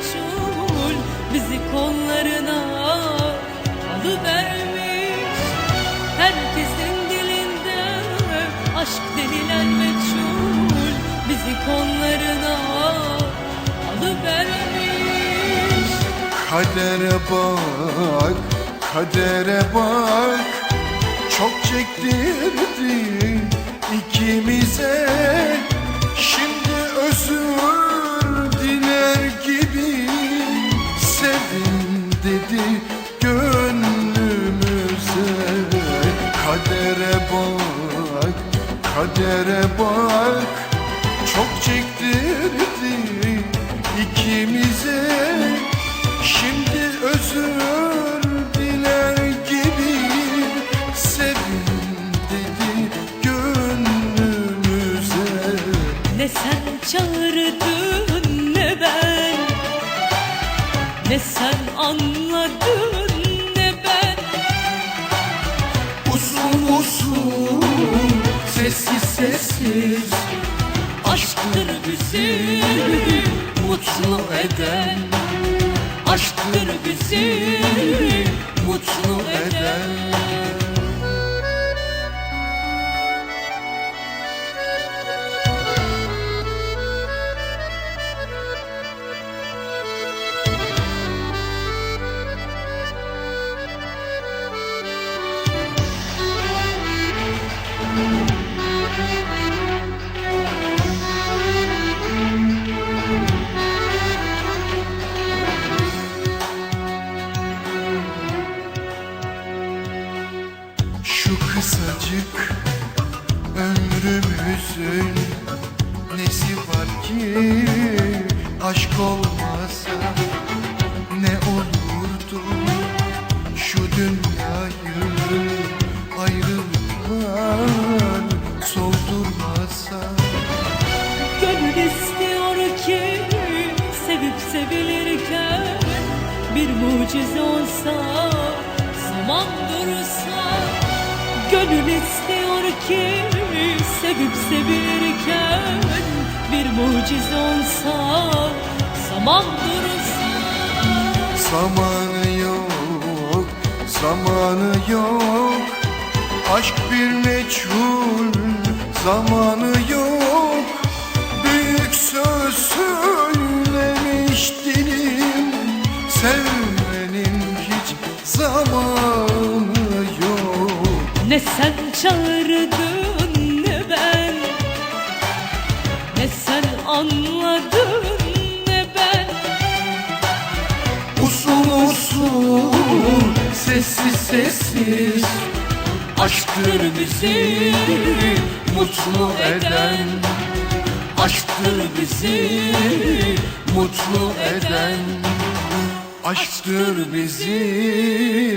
meçhul Bizi kollarına alıvermiş. Herkesin dilinde aşk denilen meçhul Bizi kollarına alıvermiş. Kadere bak, kadere bak Çok çektirdi ikimize. Şimdi özür kadere bak? Çok çektirdi ikimize Şimdi özür diler gibi Sevin dedi gönlümüze. Ne sen çağırdın ne ben Ne sen anladın Sessiz sessiz. Aşktır bizi mutlu eden. Aşktır bizi mutlu eden Şu kısacık ömrümüzün Nesi var ki aşk olmasa Ne olurdu? Şu dünyayı Ayrılıklar soldurmasa. Gönül istiyor ki sevip sevilirken bir mucize olsa Gönül istiyor ki sevip sevilirken bir mucize olsa zaman dursa Zamanı yok, zamanı yok. Aşk bir meçhul, zamanı Ne sen çağırdın ne ben Ne sen anladın ne ben. Usul usul, sessiz sessiz Aşktır bizi mutlu eden. Aşktır bizi mutlu eden. Aşktır bizi